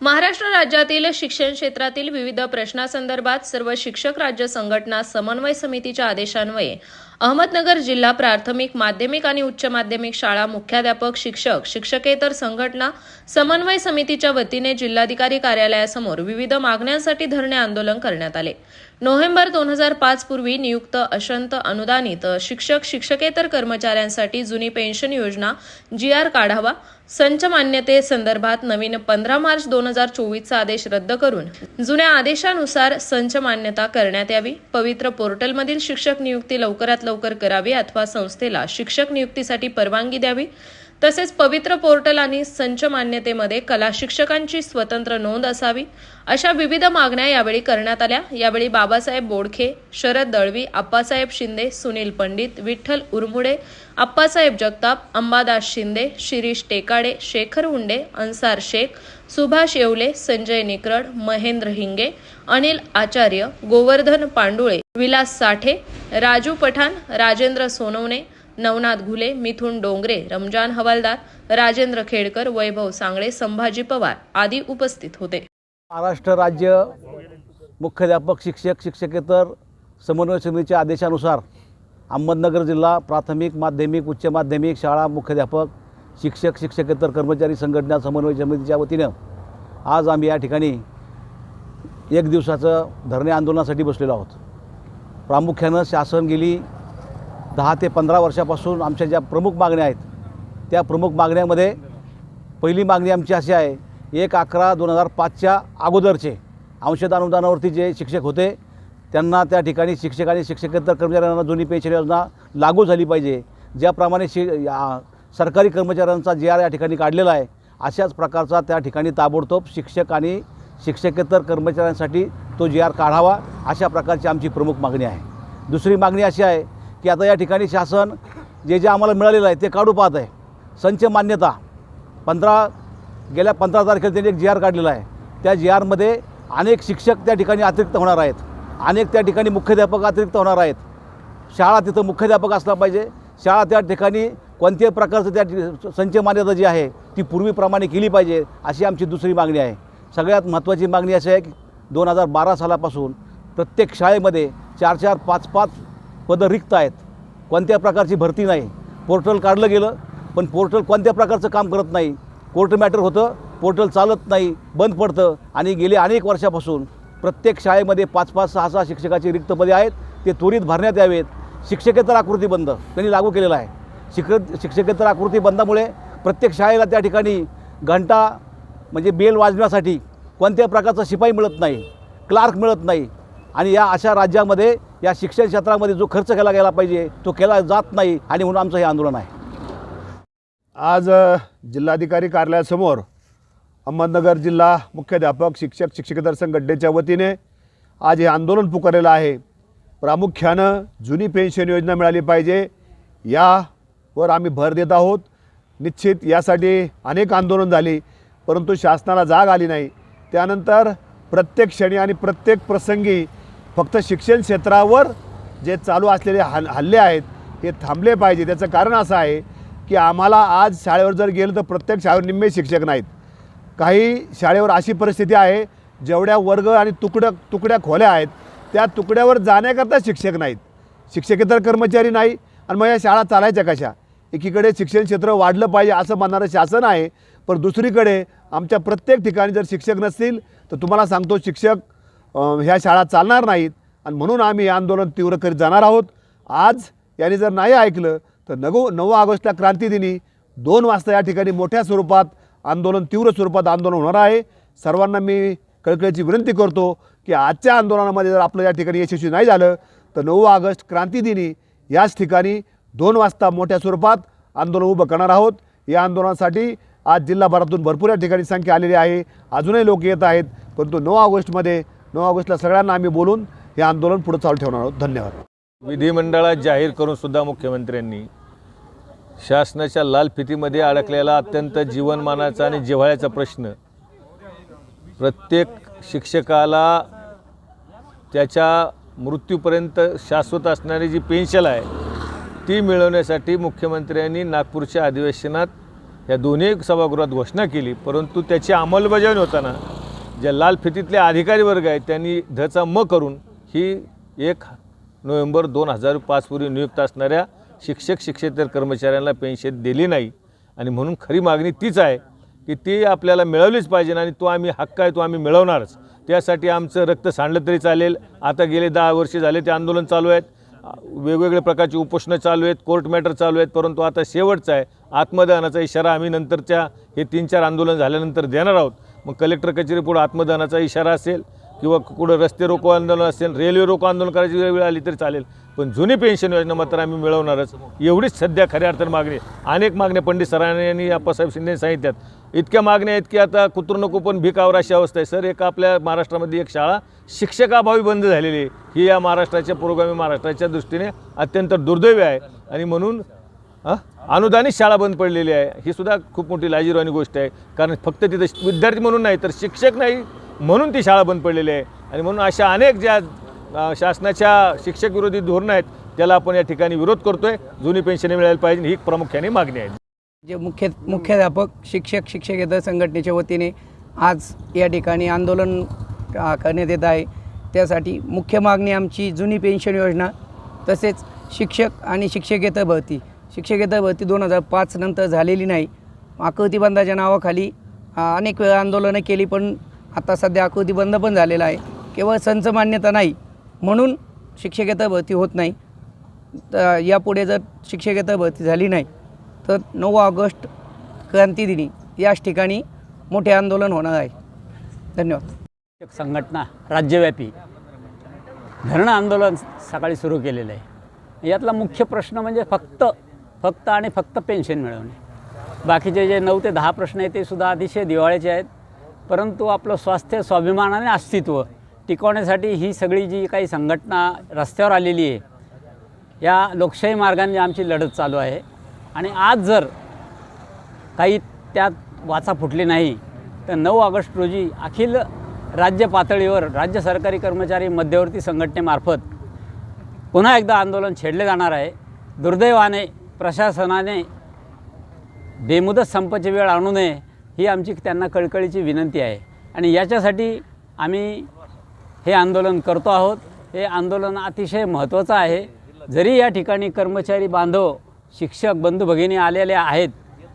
महाराष्ट्र राज्यातील शिक्षण क्षेत्रातील विविध प्रश्नासंदर्भात सर्व शिक्षक राज्य संघटना समन्वय समितीच्या आदेशान्वये अहमदनगर जिल्हा प्राथमिक माध्यमिक आणि उच्च माध्यमिक शाळा मुख्याध्यापक शिक्षक शिक्षकेतर संघटना समन्वय समितीच्या वतीने जिल्हाधिकारी कार्यालयासमोर विविध मागण्यांसाठी धरणे आंदोलन करण्यात आले. नोव्हेंबर दोन हजार पाच पूर्वी नियुक्त अशंत अनुदानित शिक्षक शिक्षकेतर कर्मचाऱ्यांसाठी जुनी पेन्शन योजना जी आर काढावा संच मान्यते संदर्भात नवीन पंधरा मार्च दोन हजार चोवीसचा आदेश रद्द करून जुन्या आदेशानुसार संच मान्यता करण्यात यावी. पवित्र पोर्टलमधील शिक्षक नियुक्ती लवकरात लवकर करावी अथवा संस्थेला शिक्षक नियुक्तीसाठी परवानगी द्यावी? तसेच पवित्र पोर्टल आणि संच मान्यतेमध्ये कला शिक्षकांची स्वतंत्र नोंद असावी अशा विविध मागण्या यावेळी करण्यात आल्या. यावेळी बाबासाहेब बोडखे शरद दळवी आप्पासाहेब शिंदे सुनील पंडित विठ्ठल उरमुडे आप्पासाहेब जगताप अंबादास शिंदे शिरीष टेकाडे शेखर हुंडे अन्सार शेख सुभाष येवले संजय निकरड महेंद्र हिंगे अनिल आचार्य गोवर्धन पांडुळे विलास साठे राजू पठाण राजेंद्र सोनवणे नवनाथ घुले मिथुन डोंगरे रमजान हवालदार राजेंद्र खेडकर वैभव सांगळे संभाजी पवार आदी उपस्थित होते. महाराष्ट्र राज्य मुख्याध्यापक शिक्षक शिक्षकेतर समन्वय समितीच्या आदेशानुसार अहमदनगर जिल्हा प्राथमिक माध्यमिक उच्च माध्यमिक शाळा मुख्याध्यापक शिक्षक शिक्षकेतर कर्मचारी संघटना समन्वय समितीच्या वतीनं आज आम्ही या ठिकाणी एक दिवसाचं धरणे आंदोलनासाठी बसलेलो आहोत. प्रामुख्यानं शासन गेली दहा ते पंधरा वर्षापासून आमच्या ज्या प्रमुख मागण्या आहेत त्या प्रमुख मागण्यामध्ये पहिली मागणी आमची अशी आहे एक अकरा दोन हजार पाचच्या अगोदरचे अंशदान अनुदानावरती जे शिक्षक होते त्यांना त्या ठिकाणी शिक्षक आणि शिक्षकेतर कर्मचाऱ्यांना जुनी पेन्शन योजना लागू झाली पाहिजे ज्याप्रमाणे शि या- सरकारी कर्मचाऱ्यांचा जे आर या ठिकाणी काढलेला आहे अशाच प्रकारचा त्या ठिकाणी ताबडतोब शिक्षक आणि शिक्षकेतर कर्मचाऱ्यांसाठी तो जी आर काढावा अशा प्रकारची आमची प्रमुख मागणी आहे. दुसरी मागणी अशी आहे की आता या ठिकाणी शासन जे जे आम्हाला मिळालेलं आहे ते काढू पाहत आहे. संच मान्यता पंधरा गेल्या पंधरा तारखेला त्यांनी एक जी आर काढलेला आहे. त्या जी आरमध्ये अनेक शिक्षक त्या ठिकाणी अतिरिक्त होणार आहेत. अनेक त्या ठिकाणी मुख्याध्यापक अतिरिक्त होणार आहेत. शाळा तिथं मुख्याध्यापक असला पाहिजे. शाळा त्या ठिकाणी कोणत्याही प्रकारचं त्या संच मान्यता जी आहे ती पूर्वीप्रमाणे केली पाहिजे अशी आमची दुसरी मागणी आहे. सगळ्यात महत्त्वाची मागणी अशी आहे की दोन हजार बारा सालापासून प्रत्येक शाळेमध्ये चार चार पाच पाच पदं रिक्त आहेत. कोणत्या प्रकारची भरती नाही. पोर्टल काढलं गेलं पण पोर्टल कोणत्या प्रकारचं काम करत नाही. कोर्ट मॅटर होतं पोर्टल चालत नाही बंद पडतं आणि गेले अनेक वर्षापासून प्रत्येक शाळेमध्ये पाच पाच सहा सहा शिक्षकाची रिक्त पदे आहेत ते त्वरित भरण्यात यावेत. शिक्षकेतर आकृती बंद त्यांनी लागू केलेला आहे. शिक शिक्षकेतर आकृती बंदामुळे प्रत्येक शाळेला त्या ठिकाणी घंटा म्हणजे बेल वाजण्यासाठी कोणत्या प्रकारचा शिपाई मिळत नाही क्लार्क मिळत नाही. आणि या अशा राज्यामध्ये या शिक्षण क्षेत्रामध्ये जो खर्च केला गेला पाहिजे तो केला जात नाही आणि म्हणून आमचं हे आंदोलन आहे. आज जिल्हाधिकारी कार्यालयासमोर अहमदनगर जिल्हा मुख्याध्यापक शिक्षक शिक्षकेतर संघटनेच्या वतीने आज हे आंदोलन पुकारलेलं आहे. प्रामुख्यानं जुनी पेन्शन योजना मिळाली पाहिजे यावर आम्ही भर देत आहोत. निश्चित यासाठी अनेक आंदोलन झाली परंतु शासनाला जाग आली नाही. त्यानंतर प्रत्येक क्षणी आणि प्रत्येक प्रसंगी फक्त शिक्षण क्षेत्रावर जे चालू असलेले हल हल्ले आहेत हे थांबले पाहिजे. त्याचं कारण असं आहे की आम्हाला आज शाळेवर जर गेलं तर प्रत्येक शाळेवर निम्मे शिक्षक नाहीत. काही शाळेवर अशी परिस्थिती आहे जेवढ्या वर्ग आणि तुकड्या तुकड्या खोल्या आहेत त्या तुकड्यावर जाण्याकरता शिक्षक नाहीत. शिक्षकेतर कर्मचारी नाही आणि मग या शाळा चालायच्या कशा? एकीकडे शिक्षण क्षेत्र वाढलं पाहिजे असं म्हणणारं शासन आहे पण दुसरीकडे आमच्या प्रत्येक ठिकाणी जर शिक्षक नसतील तर तुम्हाला सांगतो शिक्षक ह्या शाळा चालणार नाहीत. आणि म्हणून आम्ही हे आंदोलन तीव्र करीत जाणार आहोत. आज यांनी जर नाही ऐकलं तर नगो नऊ ऑगस्टला क्रांतीदिनी दोन वाजता या ठिकाणी मोठ्या स्वरूपात आंदोलन तीव्र स्वरूपात आंदोलन होणार आहे. सर्वांना मी कळकळीची विनंती करतो की आजच्या आंदोलनामध्ये जर आपलं या ठिकाणी यशस्वी नाही झालं तर नऊ ऑगस्ट क्रांतीदिनी याच ठिकाणी दोन वाजता मोठ्या स्वरूपात आंदोलन उभं करणार आहोत. या आंदोलनासाठी आज जिल्हाभरातून भरपूर या ठिकाणी संख्या आलेली आहे. अजूनही लोक येत आहेत परंतु नऊ ऑगस्टमध्ये नऊ ऑगस्टला सगळ्यांना आम्ही बोलून हे आंदोलन पुढे चालू ठेवणार आहोत. धन्यवाद. विधिमंडळात जाहीर करून सुद्धा मुख्यमंत्र्यांनी शासनाच्या लाल फितीमध्ये अडकलेला अत्यंत जीवनमानाचा आणि जिव्हाळ्याचा प्रश्न प्रत्येक शिक्षकाला त्याच्या मृत्यूपर्यंत शाश्वत असणारी जी पेन्शन आहे ती मिळवण्यासाठी मुख्यमंत्र्यांनी नागपूरच्या अधिवेशनात या दोन्ही सभागृहात घोषणा केली परंतु त्याची अंमलबजावणी होताना ज्या लाल फितीतले अधिकारी वर्ग आहेत त्यांनी धचा म करून ही एक नोव्हेंबर दोन हजार पाचपूर्वी नियुक्त असणाऱ्या शिक्षक शिक्षेतर कर्मचाऱ्यांना पेन्शन दिली नाही. आणि म्हणून खरी मागणी तीच आहे की ती आपल्याला मिळवलीच पाहिजे आणि तो आम्ही हक्क आहे तो आम्ही मिळवणारच. त्यासाठी आमचं रक्त सांडलं तरी चालेल. आता गेले दहा वर्षे झाले ते आंदोलन चालू आहेत. वेगवेगळ्या प्रकारची उपोषणं चालू आहेत कोर्ट मॅटर चालू आहेत परंतु आता शेवटचा आहे. आत्मदानाचा इशारा आम्ही नंतरच्या हे तीन चार आंदोलन झाल्यानंतर देणार आहोत. मग कलेक्टर कचेरी पुढं आत्मदानाचा इशारा असेल किंवा कुठं रस्ते रोको आंदोलन असेल रेल्वे रोको आंदोलन करायची वेळ आली तरी चालेल. पण जुनी पेन्शन योजना मात्र आम्ही मिळवणारच. एवढीच सध्या खऱ्या अर्थानं मागणी आहे. अनेक मागण्या पंडित सरांनी आणि अप्पासाहेब शिंदे सांगितल्यात. इतक्या मागण्या आहेत की आता कुत्र नको पण भिकावर अशी अवस्था आहे. सर एक आपल्या महाराष्ट्रामध्ये एक शाळा शिक्षकाभावी बंद झालेली आहे. ही या महाराष्ट्राच्या पुरोगामी महाराष्ट्राच्या दृष्टीने अत्यंत दुर्दैवी आहे. आणि म्हणून हं? अनुदानित शाळा बंद पडलेली आहे. ही सुद्धा खूप मोठी लाजीरवाणी गोष्ट आहे. कारण फक्त तिथं विद्यार्थी म्हणून नाही तर शिक्षक नाही म्हणून ती शाळा बंद पडलेली आहे. आणि म्हणून अशा अनेक ज्या शासनाच्या शिक्षक विरोधी धोरणं आहेत त्याला आपण या ठिकाणी विरोध करतोय. जुनी पेन्शन मिळायला पाहिजे ही प्रामुख्याने मागणी आहे. जे मुख्य मुख्याध्यापक शिक्षक शिक्षकेतर संघटनेच्या वतीने आज या ठिकाणी आंदोलन करण्यात येत आहे. त्यासाठी मुख्य मागणी आमची जुनी पेन्शन योजना तसेच शिक्षक आणि शिक्षकेतर भरती. शिक्षकेतर भरती दोन हजार पाच नंतर झालेली नाही. आकृती बंदाच्या नावाखाली अनेक वेळा आंदोलनं केली पण आता सध्या आकृती बंद पण झालेला आहे. केवळ संच मान्यता नाही म्हणून शिक्षकेतर भरती होत नाही. तर यापुढे जर शिक्षकेतर भरती झाली नाही तर नऊ ऑगस्ट क्रांतीदिनी याच ठिकाणी मोठे आंदोलन होणार आहे. धन्यवाद. शिक्षक संघटना राज्यव्यापी धरणं आंदोलन सकाळी सुरू केलेलं आहे. यातला मुख्य प्रश्न म्हणजे फक्त फक्त आणि फक्त पेन्शन मिळवणे. बाकीचे जे नऊ ते दहा प्रश्न आहेत ते सुद्धा अतिशय दिवाळीचे आहेत. परंतु आपलं स्वास्थ्य स्वाभिमान आणि अस्तित्व टिकवण्यासाठी ही सगळी जी काही संघटना रस्त्यावर आलेली आहे या लोकशाही मार्गाने आमची लढत चालू आहे. आणि आज जर काही त्यात वाचा फुटली नाही तर नऊ ऑगस्ट रोजी अखिल राज्य पातळीवर राज्य सरकारी कर्मचारी मध्यवर्ती संघटनेमार्फत पुन्हा एकदा आंदोलन छेडले जाणार आहे. दुर्दैवाने प्रशासनाने बेमुदत संपाची वेळ आणू नये ही आमची त्यांना कळकळीची विनंती आहे. आणि याच्यासाठी आम्ही हे आंदोलन करतो आहोत. हे आंदोलन अतिशय महत्त्वाचं आहे. जरी या ठिकाणी कर्मचारी बांधव शिक्षक बंधू भगिनी आलेले आहेत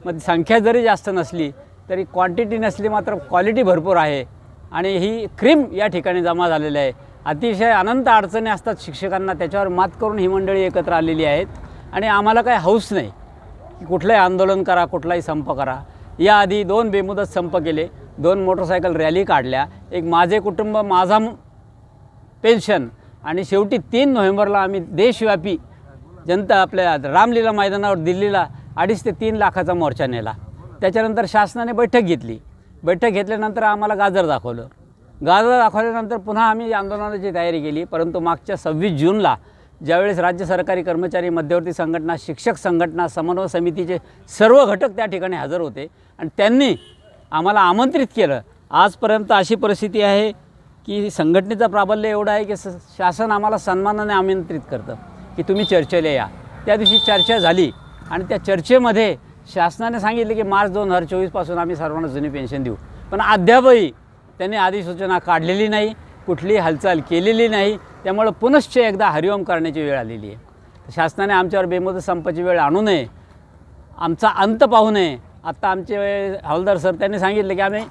मग संख्या जरी जास्त नसली तरी क्वांटिटी नसली मात्र क्वालिटी भरपूर आहे. आणि ही क्रीम या ठिकाणी जमा झालेली आहे. अतिशय अनंत अडचणी असतात शिक्षकांना त्याच्यावर मात करून ही मंडळी एकत्र आलेली आहेत. आणि आम्हाला काही हौस नाही. की कुठलंही आंदोलन करा कुठलाही संप करा. याआधी दोन बेमुदत संप केले दोन मोटरसायकल रॅली काढल्या. एक माझे कुटुंब माझा पेन्शन आणि शेवटी तीन नोव्हेंबरला आम्ही देशव्यापी जनता आपल्या रामलीला मैदानावर दिल्लीला अडीच ते तीन लाखाचा मोर्चा नेला. त्याच्यानंतर शासनाने बैठक घेतली. बैठक घेतल्यानंतर आम्हाला गाजर दाखवलं. गाजर दाखवल्यानंतर पुन्हा आम्ही आंदोलनाची तयारी केली परंतु मागच्या सव्वीस जूनला ज्यावेळेस राज्य सरकारी कर्मचारी मध्यवर्ती संघटना शिक्षक संघटना समन्वय समितीचे सर्व घटक त्या ठिकाणी हजर होते आणि त्यांनी आम्हाला आमंत्रित केलं. आजपर्यंत अशी परिस्थिती आहे की संघटनेचं प्राबल्य एवढं आहे की स शासन आम्हाला सन्मानाने आमंत्रित करतं. की तुम्ही चर्चेला या. त्या दिवशी चर्चा झाली आणि त्या चर्चेमध्ये शासनाने सांगितले की मार्च दोन हजार चोवीसपासून आम्ही सर्वांना जुनी पेन्शन देऊ. पण अद्यापही त्यांनी अधिसूचना काढलेली नाही. कुठलीही हालचाल केलेली नाही त्यामुळं पुनश्च एकदा हरिओम करण्याची वेळ आलेली आहे. शासनाने आमच्यावर बेमुदत संपाची वेळ आणू नये आमचा अंत पाहू नये. आत्ता आमचे हवालदार सर त्यांनी सांगितलं की आम्ही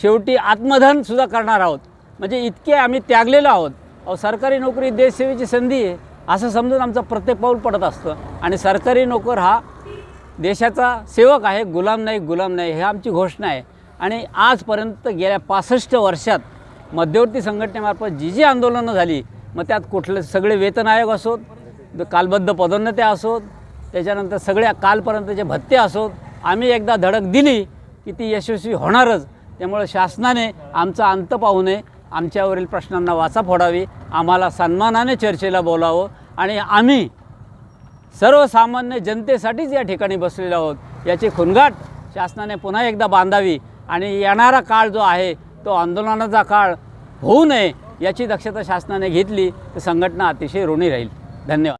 शेवटी आत्मधनसुद्धा करणार आहोत. म्हणजे इतके आम्ही त्यागलेलो आहोत. अहो सरकारी नोकरी देशसेवेची संधी आहे असं समजून आमचं प्रत्येक पाऊल पडत असतं. आणि सरकारी नोकर हा देशाचा सेवक आहे गुलाम नाही गुलाम नाही हे आमची घोषणा आहे. आणि आजपर्यंत गेल्या पासष्ट वर्षात मध्यवर्ती संघटनेमार्फत जी जी आंदोलनं झाली मग त्यात कुठले सगळे वेतन आयोग असोत द- कालबद्ध पदोन्नत्या असोत त्याच्यानंतर सगळ्या कालपर्यंतचे भत्ते असोत. आम्ही एकदा धडक दिली की ती यशस्वी होणारच. त्यामुळे शासनाने आमचा अंत पाहू नये. आमच्यावरील प्रश्नांना वाचा फोडावी. आम्हाला सन्मानाने चर्चेला बोलावं आणि आम्ही सर्वसामान्य जनतेसाठीच या ठिकाणी बसलेलो आहोत. याची खुणगाट शासनाने पुन्हा एकदा बांधावी आणि येणारा काळ जो आहे तो आंदोलनाचा काळ होऊ नये याची दक्षता शासनाने घेतली तर संघटना अतिशय ऋणी राहील. धन्यवाद.